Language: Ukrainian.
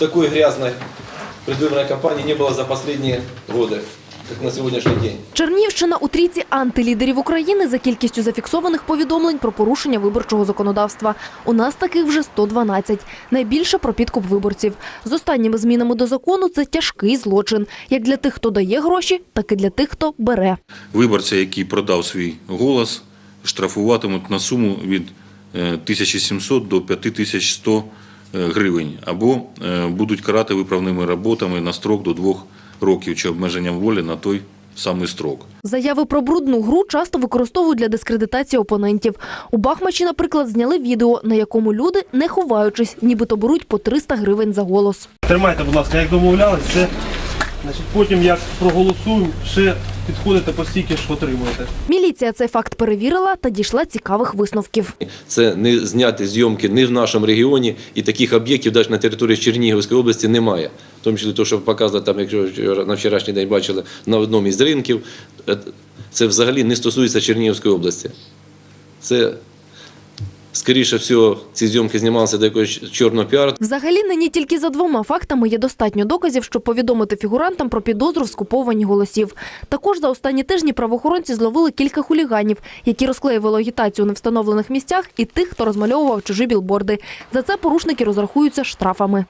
такой грязной предвыборной кампании не было за последние годы, как на сегодняшний день. Чернігівщина у трійці антилідерів України за кількістю зафіксованих повідомлень про порушення виборчого законодавства. У нас таких вже 112. Найбільше про підкуп виборців. З останніми змінами до закону це тяжкий злочин, як для тих, хто дає гроші, так і для тих, хто бере. Виборця, який продав свій голос, штрафуватимуть на суму від е, 1700 до 5100 е, гривень або е, будуть карати виправними роботами на строк до двох років чи обмеженням волі на той самий строк. Заяви про брудну гру часто використовують для дискредитації опонентів. У Бахмачі, наприклад, зняли відео, на якому люди, не ховаючись, нібито беруть по 300 гривень за голос. Тримайте, будь ласка, як домовлялись, це значить, потім як проголосуємо, ще підходите по стільки, що отримуєте. Міліція цей факт перевірила та дійшла цікавих висновків. Це не зняти зйомки не в нашому регіоні, і таких об'єктів навіть на території Чернігівської області немає. В тому числі те, що показати, там, якщо вчора- на вчорашній день бачили на одному із ринків, е, це взагалі не стосується Чернігівської області. Це, скоріше всього, ці зйомки знімалися до якогось чорного піару. Взагалі, нині тільки за двома фактами є достатньо доказів, щоб повідомити фігурантам про підозру в скупованні голосів. Також за останні тижні правоохоронці зловили кілька хуліганів, які розклеювали агітацію на встановлених місцях, і тих, хто розмальовував чужі білборди. За це порушники розрахуються штрафами.